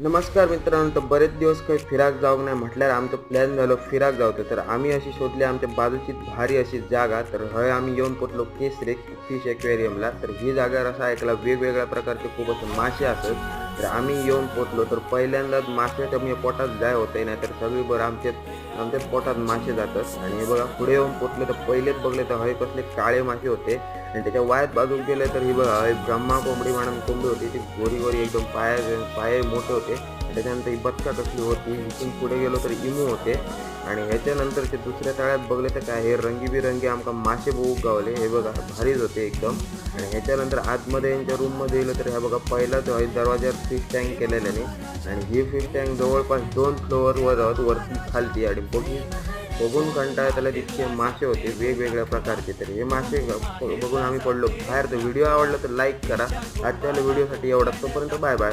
नमस्कार मित्रांनो तर बरेच दिवस काही फिराक जाऊ नाही म्हटल्यावर आमचं प्लॅन झालं फिराक जावतं तर आम्ही अशी शोधली आमच्या बाजूची भारी अशी जागा. तर हय आम्ही येऊन पोचलो केसरे फिश एक्वेरियमला. तर ही जागा असं ऐकला वेगवेगळ्या प्रकारचे खूप असे मासे असत तर आम्ही येऊन पोचलो तर पहिल्यांदाच माशाच्या मी पोटात जाय होते नाही तर सगळी बरं आमच्या पोटात मासे जातात आणि हे बघा पुढे येऊन पोचले तर पहिलेच बघले तर हय कसले काळे मासे होते. आणि त्याच्या वायात बाजूक गेले तर ही बघा हय ब्रह्मा कोंबडी म्हणून कोंबडी होती. ती गोरी गोरी एकदम पाया पाय मोठे होते. त्याच्यानंतर ही बदका कसली होती. इथून पुढे गेलो तर इमू होते. आणि ह्याच्यानंतर ते दुसऱ्या तळ्यात बघले तर काय हे रंगीबिरंगी आमका मासे बघू गावले. हे बघा भारीच होते एकदम. आणि ह्याच्यानंतर आतमध्ये यांच्या रूममध्ये गेलं तर ह्या बघा पहिलाच दरवाज्यावर फिश टँक केलेल्याने. आणि ही फिश टँक जवळपास दोन फ्लोअरवर आहोत वरती खालती. आणि बघून बघून कंटाळा त्याला तितके मासे होते वेगवेगळ्या प्रकारचे. तर हे मासे बघून आम्ही पडलो. बाहेर तर व्हिडिओ आवडला तर लाईक करा. आजच्या व्हिडिओसाठी एवढा. तोपर्यंत बाय बाय.